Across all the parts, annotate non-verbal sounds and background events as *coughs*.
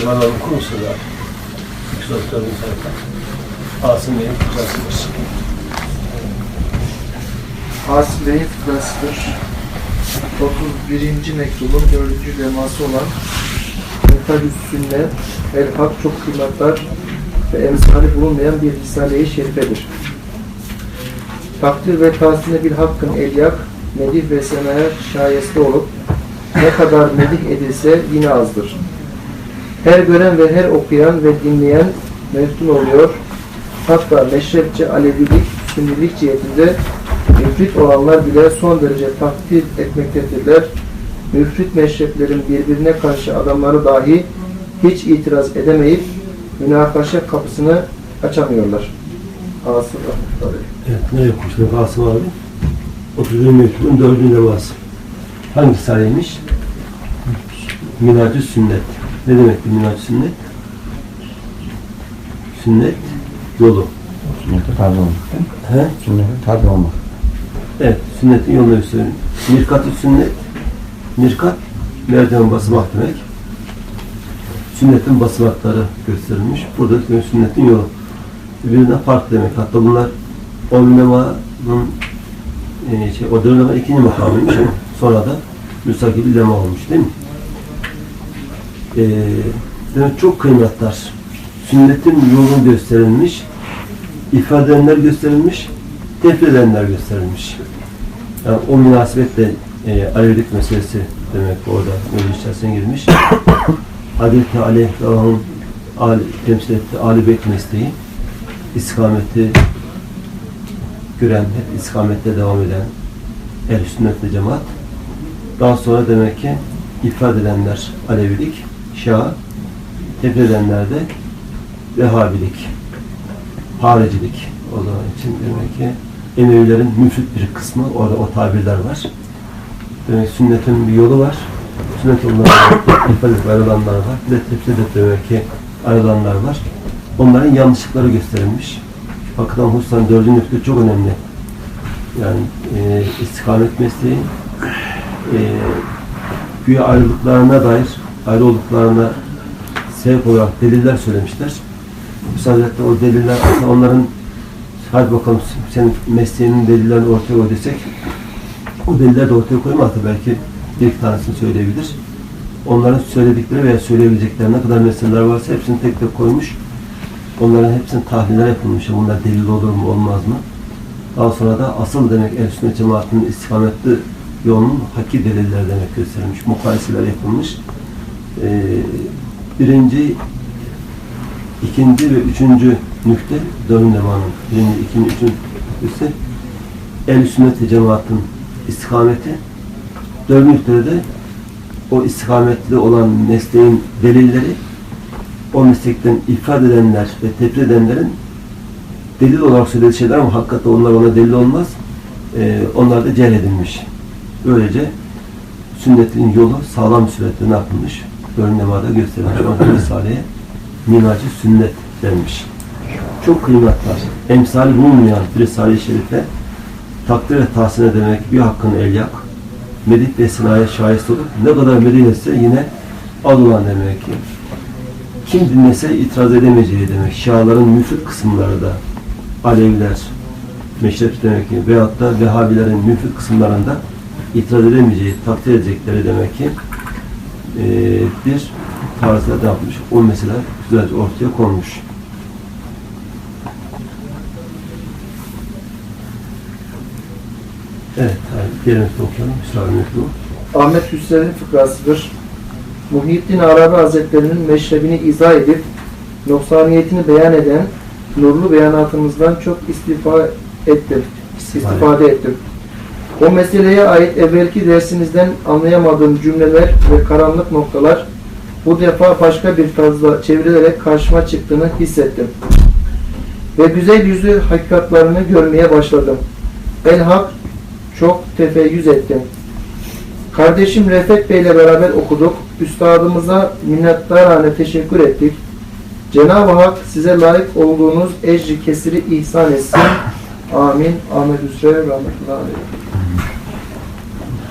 İstifadanın konusu da Üstadların zaten Asım Bey'in fıkrasıdır. Hasim Bey'in fıkrasıdır. 31. mektubun 4. leması olan Mentalüs Sünnet, El Hak çok kıymetler ve emsali bulunmayan bir Risale-i Şerifedir. Takdir ve tahsine bir hakkın elyak, medih ve senaya şayeste olup ne kadar medih edilse yine azdır. Her gören ve her okuyan ve dinleyen meftun oluyor. Hatta meşrepçe alevilik, sünnilik cihetinde müfrit olanlar bile son derece takdir etmektedirler. Müfrit meşreplerin birbirine karşı adamları dahi hiç itiraz edemeyip münakaşa kapısını açamıyorlar. Asıl rahmetleri. Evet, ne yapmışlar Kasım abi? 31 mektubun 4. leması. Hangi sarıymış? Minacı sünnet. Ne demekti minacı sünnet? Sünnet yolu. Sünnete tabi olmak. He? Sünnete tabi olmak. Evet, sünnetin yolunu gösteriyor. Mirkat-ı sünnet, mirkat, merdiven basamak demek. Sünnetin basamakları gösterilmiş. Burada sünnetin yolu. Birbirinden farklı demek. Hatta bunlar o ulemanın e, şey, o dönemde ikinci makamıymış sonra da müstakil bir lema olmuş değil mi? E, demek çok kıymetler. Sünnetin yolu gösterilmiş, ifade edenler gösterilmiş, tefri edenler gösterilmiş. Yani o münasebetle e, Alevilik meselesi demek orada mevzu içerisine girmiş. *coughs* Hazreti Ali ve onun Ali, temsil ettiği Ali Beyt mesleği istikameti gören, hep istikamette devam eden el sünnet ve cemaat. Daha sonra demek ki ifade edenler Alevilik, Şia, tefri edenler de Vehhabilik, haricilik o zaman için demek ki Emevilerin müfrit bir kısmı orada o tabirler var. Demek ki sünnetin bir yolu var. Sünnet yolundan *coughs* ifade ayrılanlar var. Bir de tefsirde demek ki ayrılanlar var. Onların yanlışlıkları gösterilmiş. Bakıdan hususan dördüncü nükle çok önemli. Yani e, istikamet mesleği e, güya ayrılıklarına dair ayrı olduklarına sebep olarak deliller söylemişler. Müsaade o deliller aslında onların hadi bakalım senin mesleğinin delillerini ortaya koy desek o deliller de ortaya koymazdı belki bir tanesini söyleyebilir. Onların söyledikleri veya söyleyebilecekleri ne kadar meseleler varsa hepsini tek tek koymuş. Onların hepsinin tahliller yapılmış. Bunlar delil olur mu olmaz mı? Daha sonra da asıl demek el sünnet cemaatinin istikametli yolunun hakiki deliller demek gösterilmiş. Mukayeseler yapılmış. Ee, birinci ikinci ve üçüncü nükte dönüm lemanın birinci, ikinci, üçüncü nüktesi el sünnet cemaatin istikameti dördüncü nüktede de o istikametli olan mesleğin delilleri o meslekten ifade edenler ve tepki edenlerin delil olarak söylediği şeyler ama hakikaten onlar ona delil olmaz. Ee, onlar da cehl edilmiş. Böylece sünnetin yolu sağlam surette ne yapılmış? Dördüncü lemada gösterilmiş. Onun Risale'ye minacı sünnet denmiş. Çok kıymetli. Emsali bulunmayan Risale-i Şerife takdir ve tahsine demek bir hakkın elyak, medit ve sınaya şahit olup ne kadar medit etse yine az demek ki. Kim dinlese itiraz edemeyeceği demek. Şiaların müfrit kısımları da Aleviler, meşrep demek ki veyahut da Vehhabilerin müfrit kısımlarında itiraz edemeyeceği, takdir edecekleri demek ki e, bir tarzda da yapmış. O mesela güzelce ortaya konmuş. Evet, mektubu okuyalım. Mektubu. Ahmet Hüsrev'in fıkrasıdır. Muhyiddin Arabi Hazretleri'nin meşrebini izah edip noksaniyetini beyan eden nurlu beyanatımızdan çok istifa ettim. istifade ettim. O meseleye ait evvelki dersinizden anlayamadığım cümleler ve karanlık noktalar bu defa başka bir tarzda çevrilerek karşıma çıktığını hissettim. Ve güzel yüzü hakikatlarını görmeye başladım. El hak çok tefeyyüz ettim. Kardeşim Refet Bey ile beraber okuduk. Üstadımıza minnettarane teşekkür ettik. Cenab-ı Hak size layık olduğunuz ecri kesiri ihsan etsin. Amin. Ahmet Hüsrev rahmetullahi aleyh.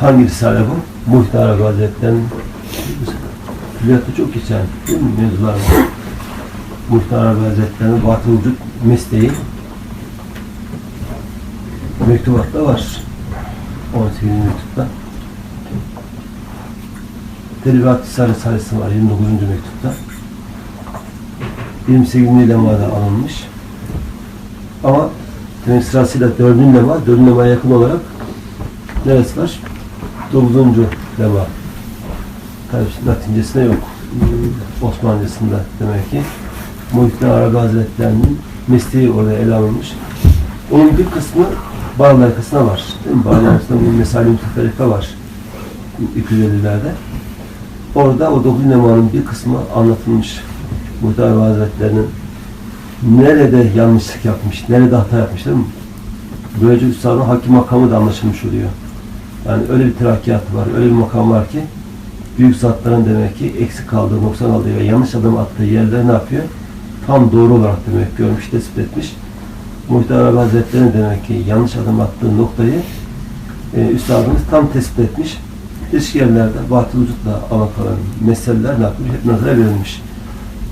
Hangi risale bu? Muhtar Hazretleri'nin külliyatta çok geçen değil mi? mevzular var. Muhtar Hazretleri'nin batıl mesleği mektubatta var. 18. mektupta. Delivat Risalesi var 29. mektupta. 28. lemada alınmış. Ama demek sırasıyla 4. lema, 4. lemaya yakın olarak neresi var? 9. lema. Tabii Latincesinde yok. Osmancasında demek ki. Muhittin Arabi Hazretleri'nin mesleği orada ele alınmış. Onun bir kısmı Bağlı arkasına var. Değil mi? Bağlı arkasında bir mesali müteferrika var. 250'lerde. Orada o dokuz lemanın bir kısmı anlatılmış. Muhtar Hazretleri'nin nerede yanlışlık yapmış, nerede hata yapmış değil mi? Böylece Üstad'ın hakim makamı da anlaşılmış oluyor. Yani öyle bir terakkiyatı var, öyle bir makam var ki büyük zatların demek ki eksik kaldığı, noksan aldığı ve yanlış adım attığı yerleri ne yapıyor? Tam doğru olarak demek görmüş, tespit etmiş. Muhtar Arabi Hazretleri'nin demek ki yanlış adım attığı noktayı e, Üstadımız tam tespit etmiş. Eski yerlerde batıl vücutla alakalı meseleler ne yapmış? Hep nazara verilmiş.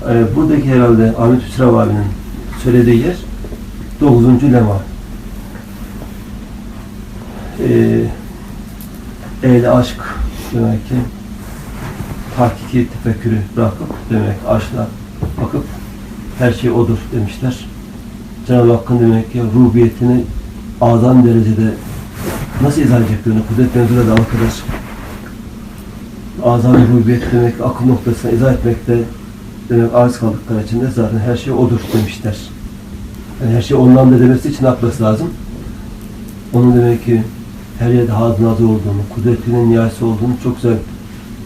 E, buradaki herhalde Ahmet Hüsrev abinin söylediği yer 9. lema. E, ehli aşk demek ki hakiki tefekkürü bırakıp demek aşkla bakıp her şey odur demişler. Cenab-ı Hakk'ın demek ki rubiyetini azam derecede nasıl izah edeceklerini kudret mevzuyla da arkadaş azam rubiyet demek akıl noktasına izah etmekte demek arz kaldıkları için de zaten her şey odur demişler. Yani her şey ondan da demesi için ne yapması lazım? Onun demek ki her yerde hazır nazır olduğunu, kudretinin nihayesi olduğunu çok güzel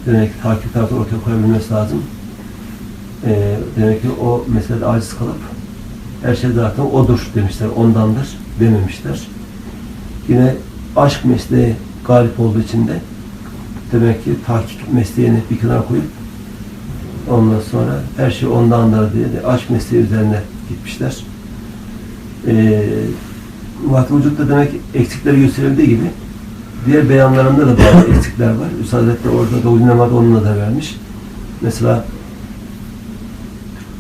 demek ki takip tarafı ortaya koyabilmesi lazım. Ee, demek ki o meselede aciz kalıp her şey zaten odur demişler, ondandır dememişler. Yine aşk mesleği galip olduğu için de demek ki tahkik mesleğini bir kenara koyup ondan sonra her şey ondandır diye de aşk mesleği üzerine gitmişler. Ee, Muhatip Vücut'ta demek eksikleri gösterildiği gibi diğer beyanlarında da bazı *coughs* eksikler var. Üstad Hazretleri orada da ulinamada onunla da vermiş. Mesela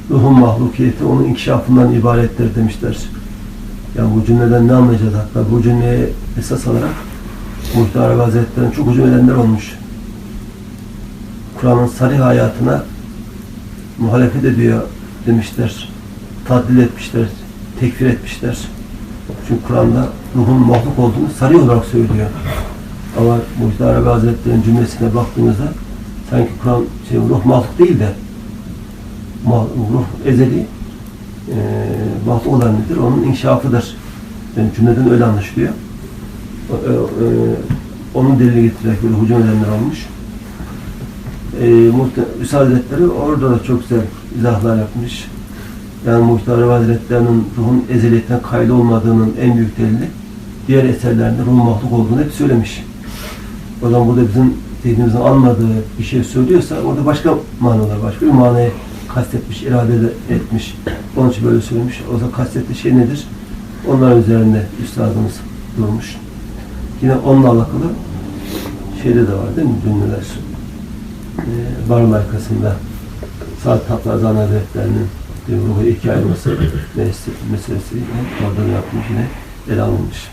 ruhun mahlukiyeti onun inkişafından ibarettir demişler. Yani bu cümleden ne anlayacağız hatta bu cümleye esas alarak Muhtar Hazretleri'nin çok hücum edenler olmuş. Kur'an'ın sarih hayatına muhalefet ediyor demişler. Tadil etmişler, tekfir etmişler. Çünkü Kur'an'da ruhun mahluk olduğunu sarih olarak söylüyor. Ama Muhtar Arabi Hazretleri'nin cümlesine baktığımızda sanki Kur'an şey, ruh mahluk değil de ruh ezeli e, mahluk olan nedir? Onun inkişafıdır. Yani cümleden öyle anlaşılıyor. E, e, onun delili getirerek böyle hücum edenler olmuş. E, Üstad Hazretleri orada da çok güzel izahlar yapmış. Yani Muhtar Arabi Hazretleri'nin ruhun ezeliyetten kaydı olmadığının en büyük delili diğer eserlerinde ruhun mahluk olduğunu hep söylemiş. O zaman burada bizim zihnimizin almadığı bir şey söylüyorsa orada başka manalar, başka bir manayı kastetmiş, irade de etmiş. Onun için böyle söylemiş. O zaman kastettiği şey nedir? Onlar üzerinde üstadımız durmuş. Yine onunla alakalı şeyde de var değil mi cümleler? Ee, barın arkasında Saat Taprazan Hazretleri'nin bir ruhu iki ayırması meselesi, meselesi orada yapmış yine ele alınmış.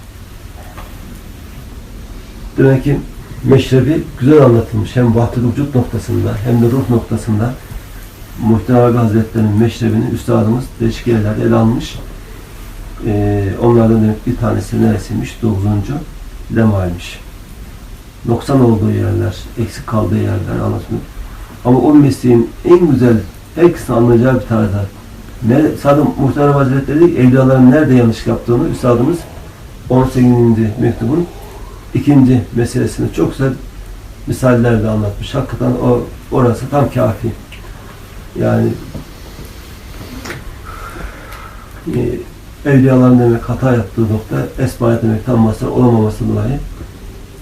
Demek ki meşrebi güzel anlatılmış. Hem vahdül vücut noktasında hem de ruh noktasında Muhtemel Abi Hazretleri'nin meşrebini üstadımız değişik yerlerde ele almış. Ee, onlardan demek bir tanesi neresiymiş? Dokuzuncu lemaymış. Noksan olduğu yerler, eksik kaldığı yerler anlatılıyor. Ama o mesleğin en güzel, herkesin anlayacağı bir tarzda ne, sadece Muhtemel Abi Hazretleri değil, evliyaların nerede yanlış yaptığını üstadımız 18. mektubun ikinci meselesini çok güzel misallerle anlatmış. Hakikaten o orası tam kafi. Yani e, evliyaların demek hata yaptığı nokta esmaya demek tam mazhar olamaması dolayı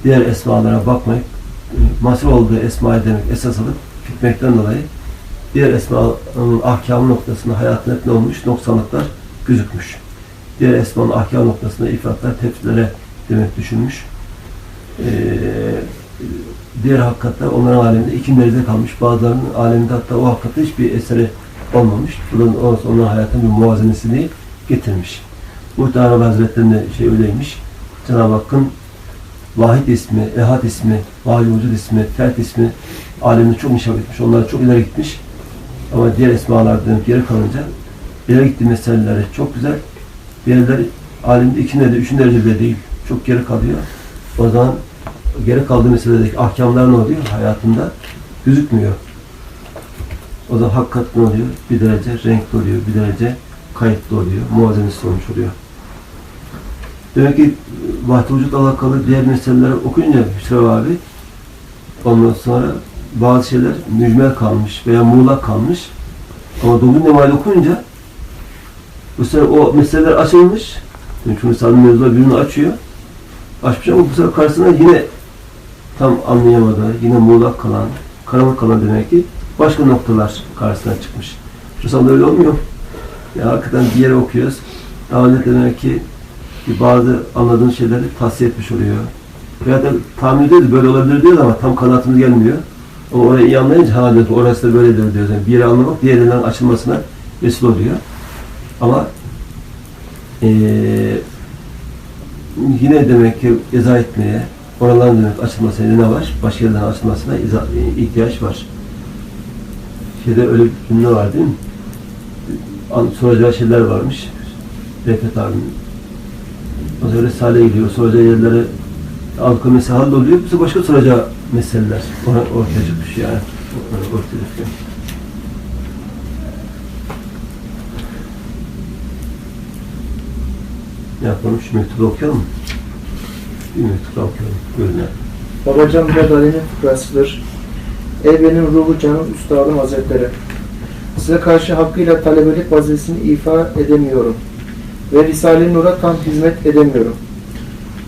diğer esmalara bakmayıp e, mazhar olduğu esmaya demek esas alıp gitmekten dolayı diğer esmanın ahkamı noktasında hayatın hep ne olmuş? Noksanlıklar gözükmüş. Diğer esmanın ahkam noktasında ifratlar, tefsirlere demek düşünmüş. Ee, diğer hakikatler onların aleminde iki derecede kalmış. Bazılarının aleminde hatta o hakikatte hiçbir eseri olmamış. Bu da o- onların hayatın bir muvazenesini getirmiş. Muhtemelen Arabi Hazretleri'nde şey öyleymiş. Cenab-ı Hakk'ın Vahid ismi, Ehad ismi, Vahid Vücud ismi, Fert ismi alemde çok nişan etmiş. Onlar çok ileri gitmiş. Ama diğer esmalar dönüp geri kalınca ileri gittiği meseleleri çok güzel. Diğerleri alemde iki derece, üçüncü derece bile değil. Çok geri kalıyor. O zaman geri kaldığı meseledeki ahkamlar ne oluyor hayatında? Gözükmüyor. O zaman hakikat ne oluyor? Bir derece renkli oluyor, bir derece kayıtlı oluyor, muvazenesi olmuş oluyor. Demek ki vahdet vücutla alakalı diğer meseleleri okuyunca Hüsrev abi ondan sonra bazı şeyler mücmel kalmış veya muğlak kalmış ama dokuz nemayla okuyunca bu sefer o meseleler açılmış. Çünkü misalin mevzular birini açıyor. Açmış ama bu sefer karşısına yine tam anlayamadığı, yine muğlak kalan, karanlık kalan demek ki başka noktalar karşısına çıkmış. Şu öyle olmuyor. Ya hakikaten bir yere okuyoruz. Daha önce demek ki bazı anladığın şeyleri tahsiye etmiş oluyor. Veya da tahmin ediyoruz böyle olabilir diyoruz ama tam kanatımız gelmiyor. Ama orayı iyi anlayınca ha diyoruz, orası da böyledir diyoruz. Yani bir yere anlamak diğerinden açılmasına vesile oluyor. Ama eee yine demek ki izah etmeye, oraların demek açılmasına ne var? Başka yerden açılmasına izah, ihtiyaç var. Şeyde öyle bir cümle var değil mi? Soracağı şeyler varmış. Refet abinin. O zaman Risale geliyor. Soracağı yerlere halkı mesela halloluyor. Bize başka soracağı meseleler ortaya çıkmış yani. Ortaya çıkıyor. Ne yapalım? Şu mektubu okuyalım? Bir mektubu okuyalım. Buyurun. Babacan Murat Ali'nin fıkrasıdır. Ey benim ruhu canım üstadım hazretleri. Size karşı hakkıyla talebelik vazifesini ifa edemiyorum. Ve Risale-i Nur'a tam hizmet edemiyorum.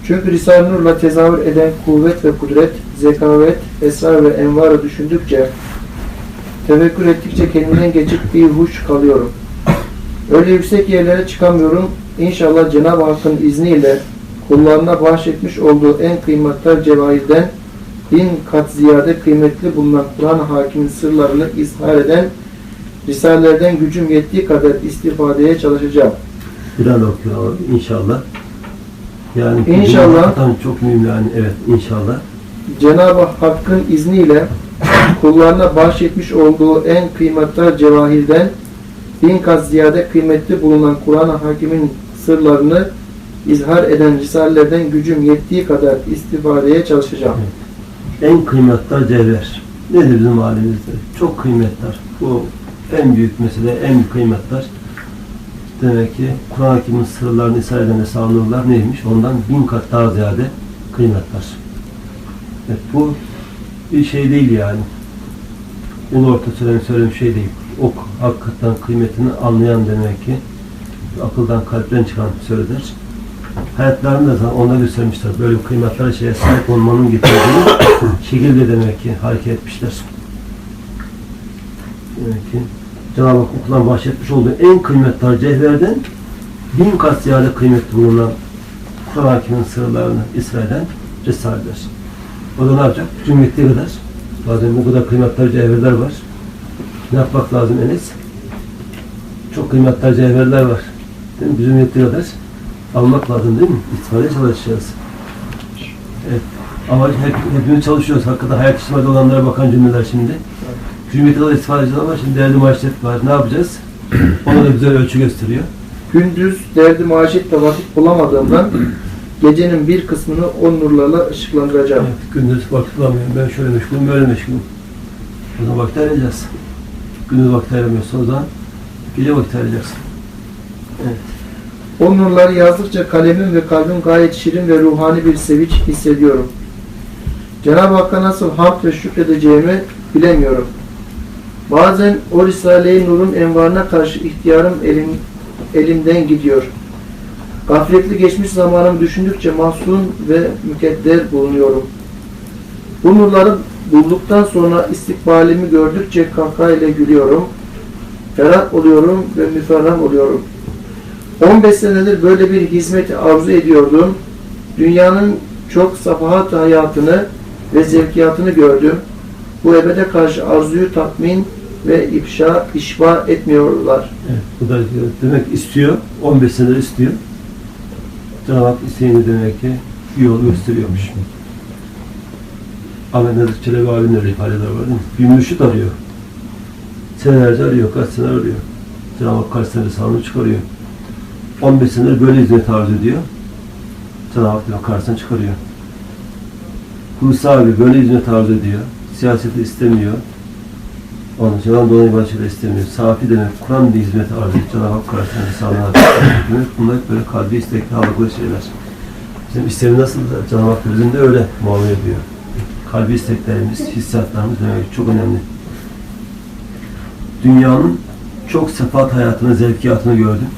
Çünkü Risale-i Nur'la tezahür eden kuvvet ve kudret, zekavet, esrar ve envarı düşündükçe, tefekkür ettikçe kendimden geçip bir huş kalıyorum. Öyle yüksek yerlere çıkamıyorum. İnşallah Cenab-ı Hakk'ın izniyle kullarına bahşetmiş olduğu en kıymetli cevahirden bin kat ziyade kıymetli bulunan Kur'an hakimin sırlarını izhar eden Risalelerden gücüm yettiği kadar istifadeye çalışacağım. Bir an okuyalım inşallah. Yani İnşallah. Çok mühim yani evet inşallah. Cenab-ı Hakk'ın izniyle kullarına bahşetmiş olduğu en kıymetli cevahirden bin kat ziyade kıymetli bulunan Kur'an hakimin sırlarını izhar eden risalelerden gücüm yettiği kadar istifadeye çalışacağım. En kıymetli cevher. Nedir bizim halimizde? Çok kıymetli. Bu en büyük mesele, en kıymetler. Demek ki Kur'an Hakim'in sırlarını ishal eden esanurlar neymiş? Ondan bin kat daha ziyade kıymetler. Evet, bu bir şey değil yani. Ulu orta söylenen söylenen şey değil. O hakikaten kıymetini anlayan demek ki akıldan kalpten çıkan söyleder. Hayatlarında da zaten ona göstermişler. Böyle kıymetli şeye sahip olmanın getirdiği *coughs* şekilde demek ki hareket etmişler. Demek ki Cenab-ı Hak okulan bahşetmiş olduğu en kıymetli cevherden bin kat ziyade kıymetli bulunan Kur'an Hakim'in sırlarını İsrail'den Risaleler. O da ne yapacak? Cümletli kadar. Bazen bu kadar kıymetli cevherler var. Ne yapmak lazım Enes? Çok kıymetli cevherler var. Değil mi? Yettiği kadar almak lazım değil mi? İstifadeye çalışacağız. Evet. Ama hep, hepimiz çalışıyoruz. Hakikaten hayat içinde olanlara bakan cümleler şimdi. Cümleti kadar istifade edeceğiz ama şimdi değerli maaşet var. Ne yapacağız? Ona da güzel ölçü gösteriyor. Gündüz derdi maaşetle vakit bulamadığımdan gecenin bir kısmını o nurlarla ışıklandıracağım. Evet, gündüz vakit bulamıyorum. Ben şöyle meşgulüm, böyle meşgulüm. Zaman vakit ayıracağız. Gündüz vakit ayıramıyorsa o zaman gece vakit ayıracaksın. Evet. O nurları yazdıkça kalemim ve kalbim gayet şirin ve ruhani bir sevinç hissediyorum. Cenab-ı Hakk'a nasıl hamd ve şükredeceğimi bilemiyorum. Bazen o Risale-i Nur'un envarına karşı ihtiyarım elim, elimden gidiyor. Gafletli geçmiş zamanım düşündükçe mahzun ve mükedder bulunuyorum. Bu nurları bulduktan sonra istikbalimi gördükçe kahkahayla gülüyorum. Ferah oluyorum ve müferrah oluyorum. 15 senedir böyle bir hizmeti arzu ediyordum. Dünyanın çok safahat hayatını ve zevkiyatını gördüm. Bu ebede karşı arzuyu tatmin ve ifşa, işba etmiyorlar. Evet, bu da demek istiyor, 15 senedir istiyor. Cenab-ı Hak isteğini demek ki yol gösteriyormuş. Ahmet Nezik Çelebi abinin öyle ifadeler var değil mi? Bir mürşit arıyor. Senelerce arıyor, kaç sene arıyor. Cenab-ı Hak kaç sene risalını çıkarıyor. 15 senedir böyle hizmet arzu ediyor. Cenab-ı Hak diyor, karşısına çıkarıyor. Hulusi abi böyle hizmet arzu ediyor. Siyaseti istemiyor. Onun için ben dolayı başarı istemiyor. Safi demek, Kur'an bir hizmet arzu ediyor. Cenab-ı Hak karşısında insanlar demek. Bunlar hep böyle kalbi istekli, halıklı şeyler. Bizim isteğimiz nasıl da Cenab-ı Hak bizim öyle muamele ediyor. Kalbi isteklerimiz, hissiyatlarımız demek çok önemli. Dünyanın çok sefaat hayatını, zevkiyatını gördüm.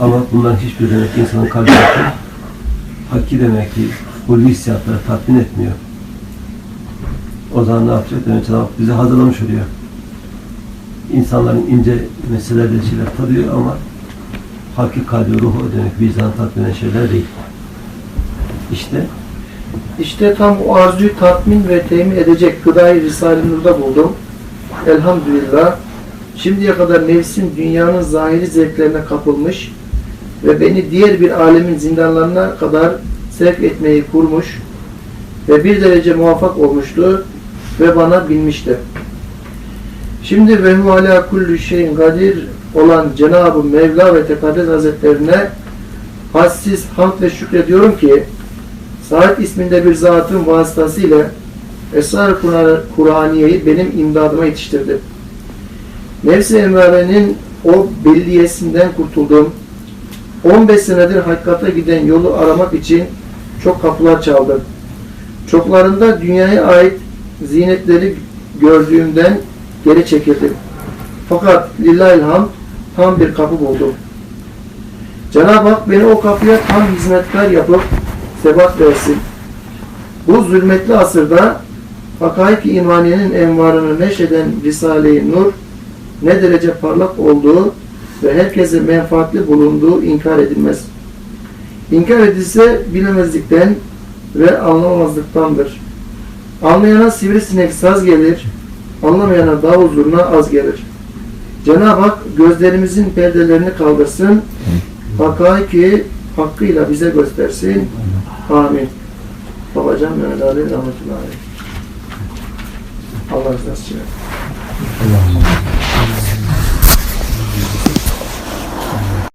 Ama bunların hiçbir demek insanın kalbini hakki demek ki ulvi hissiyatları tatmin etmiyor. O zaman ne yapacak? Demek Cenab-ı bizi hazırlamış oluyor. İnsanların ince meseleleri şeyler tadıyor ama hakiki kalbi, ruhu demek vicdanı tatmin eden şeyler değil. İşte İşte tam o arzuyu tatmin ve temin edecek gıdayı Risale-i Nur'da buldum. Elhamdülillah. Şimdiye kadar nefsim dünyanın zahiri zevklerine kapılmış ve beni diğer bir alemin zindanlarına kadar sevk etmeyi kurmuş ve bir derece muvaffak olmuştu ve bana binmişti. Şimdi ve ala kulli şeyin kadir olan Cenab-ı Mevla ve Tekaddes Hazretlerine hassiz hamd ve şükrediyorum ki Saat isminde bir zatın vasıtasıyla Esrar Kur- Kur'aniye'yi benim imdadıma yetiştirdi. Nefsi emrarenin o belliyesinden kurtuldum. 15 senedir hakikate giden yolu aramak için çok kapılar çaldım. Çoklarında dünyaya ait zinetleri gördüğümden geri çekildim. Fakat lillahi'l hamd tam bir kapı buldum. Cenab-ı Hak beni o kapıya tam hizmetkar yapıp sebat versin. Bu zulmetli asırda hakaik-i imaniyenin envarını neşeden Risale-i Nur ne derece parlak olduğu ve herkese menfaatli bulunduğu inkar edilmez. İnkar edilse bilemezlikten ve anlamamazlıktandır. Anlayana sivrisinek saz gelir, anlamayana davul zurna az gelir. Cenab-ı Hak gözlerimizin perdelerini kaldırsın, hakaiki hakkıyla bize göstersin. Amin. Babacan Mehmet Ali rahmetullahi. Allah razı olsun. Allah'ım.